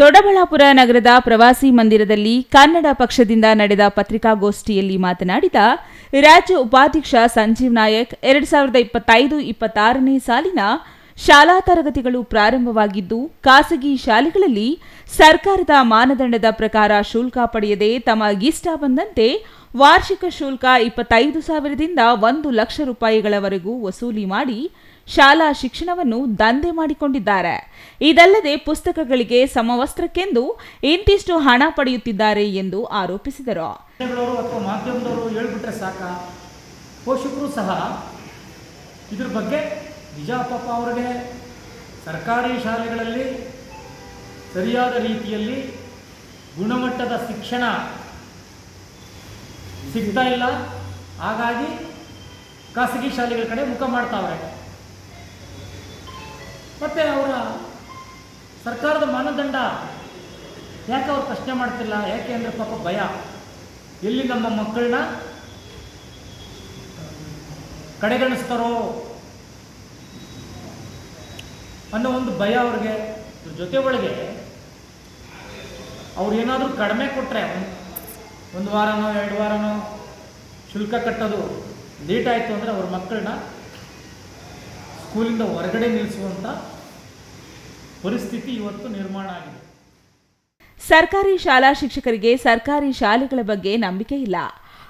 ದೊಡ್ಡಬಳ್ಳಾಪುರ ನಗರದ ಪ್ರವಾಸಿ ಮಂದಿರದಲ್ಲಿ ಕನ್ನಡ ಪಕ್ಷದಿಂದ ನಡೆದ ಪತ್ರಿಕಾಗೋಷ್ಠಿಯಲ್ಲಿ ಮಾತನಾಡಿದ ರಾಜ್ಯ ಉಪಾಧ್ಯಕ್ಷ ಸಂಜೀವ್ ನಾಯಕ್, ಎರಡ್ ಸಾವಿರದ ಇಪ್ಪತ್ತೈದು ಇಪ್ಪತ್ತಾರನೇ ಸಾಲಿನ ಶಾಲಾ ತರಗತಿಗಳು ಪ್ರಾರಂಭವಾಗಿದ್ದು, ಖಾಸಗಿ ಶಾಲೆಗಳಲ್ಲಿ ಸರ್ಕಾರದ ಮಾನದಂಡದ ಪ್ರಕಾರ ಶುಲ್ಕ ಪಡೆಯದೆ ತಮಗಿಷ್ಟ ಬಂದಂತೆ ವಾರ್ಷಿಕ ಶುಲ್ಕ ಇಪ್ಪತ್ತೈದು ಸಾವಿರದಿಂದ ಒಂದು ಲಕ್ಷ ರೂಪಾಯಿಗಳವರೆಗೂ ವಸೂಲಿ ಮಾಡಿ ಶಾಲಾ ಶಿಕ್ಷಣವನ್ನು ದಂಧೆ ಮಾಡಿಕೊಂಡಿದ್ದಾರೆ. ಇದಲ್ಲದೆ ಪುಸ್ತಕಗಳಿಗೆ ಸಮವಸ್ತ್ರಕ್ಕೆಂದು ಇಂತಿಷ್ಟು ಹಣ ಪಡೆಯುತ್ತಿದ್ದಾರೆ ಎಂದು ಆರೋಪಿಸಿದರು. ಮಾಧ್ಯಮದವರು ಹೇಳ್ಬಿಟ್ರೆ ಸಾಕ. ಪೋಷಕರು ಸಹ ಇದ್ರ ಬಗ್ಗೆ ನಿಜ ಅವರಿಗೆ ಅವ್ರಿಗೆ ಸರ್ಕಾರಿ ಶಾಲೆಗಳಲ್ಲಿ ಸರಿಯಾದ ರೀತಿಯಲ್ಲಿ ಗುಣಮಟ್ಟದ ಶಿಕ್ಷಣ ಸಿಗ್ತಾ ಇಲ್ಲ. ಹಾಗಾಗಿ ಖಾಸಗಿ ಶಾಲೆಗಳ ಕಡೆ ಮುಖ ಮಾಡ್ತಾವ್ರೆ. ಮತ್ತು ಅವರ ಸರ್ಕಾರದ ಮಾನದಂಡ ಯಾಕೆ ಅವ್ರು ಪ್ರಶ್ನೆ ಮಾಡ್ತಿಲ್ಲ? ಯಾಕೆ ಅಂದರೆ ಪಾಪ ಭಯ. ಎಲ್ಲಿ ನಮ್ಮ ಮಕ್ಕಳನ್ನ ಕಡೆಗಣಿಸ್ತಾರೋ ಅನ್ನೋ ಒಂದು ಭಯ ಅವ್ರಿಗೆ. ಇದ್ರ ಜೊತೆ ಒಳಗೆ ಅವ್ರು ಏನಾದರೂ ಕಡಿಮೆ ಕೊಟ್ಟರೆ ಒಂದು ವಾರನೋ, ಎರಡು ವಾರನೋ ಶುಲ್ಕ ಕಟ್ಟೋದು ಲೇಟ್ ಆಯಿತು ಅಂದರೆ ಅವ್ರ ಮಕ್ಕಳನ್ನ ಸ್ಕೂಲಿಂದ ಹೊರಗಡೆ ನಿಲ್ಲಿಸುವಂಥ ಪರಿಸ್ಥಿತಿ ಇವತ್ತು ನಿರ್ಮಾಣ ಆಗಿದೆ. ಸರ್ಕಾರಿ ಶಾಲಾ ಶಿಕ್ಷಕರಿಗೆ ಸರ್ಕಾರಿ ಶಾಲೆಗಳ ಬಗ್ಗೆ ನಂಬಿಕೆ ಇಲ್ಲ.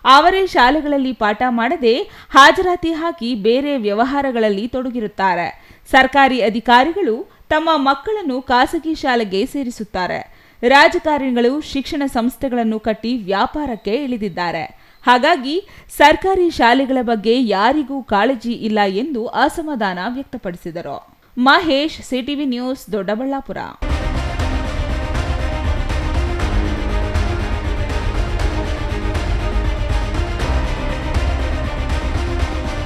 ಅವರೇ ಶಾಲೆಗಳಲ್ಲಿ ಪಾಠ ಮಾಡದೆ ಹಾಜರಾತಿ ಹಾಕಿ ಬೇರೆ ವ್ಯವಹಾರಗಳಲ್ಲಿ ತೊಡಗಿರುತ್ತಾರೆ. ಸರ್ಕಾರಿ ಅಧಿಕಾರಿಗಳು ತಮ್ಮ ಮಕ್ಕಳನ್ನು ಖಾಸಗಿ ಶಾಲೆಗೆ ಸೇರಿಸುತ್ತಾರೆ. ರಾಜಕಾರಣಿಗಳು ಶಿಕ್ಷಣ ಸಂಸ್ಥೆಗಳನ್ನು ಕಟ್ಟಿ ವ್ಯಾಪಾರಕ್ಕೆ ಇಳಿದಿದ್ದಾರೆ. ಹಾಗಾಗಿ ಸರ್ಕಾರಿ ಶಾಲೆಗಳ ಬಗ್ಗೆ ಯಾರಿಗೂ ಕಾಳಜಿ ಇಲ್ಲ ಎಂದು ಅಸಮಾಧಾನ ವ್ಯಕ್ತಪಡಿಸಿದರು. Mahesh CTV news Doddaballapura.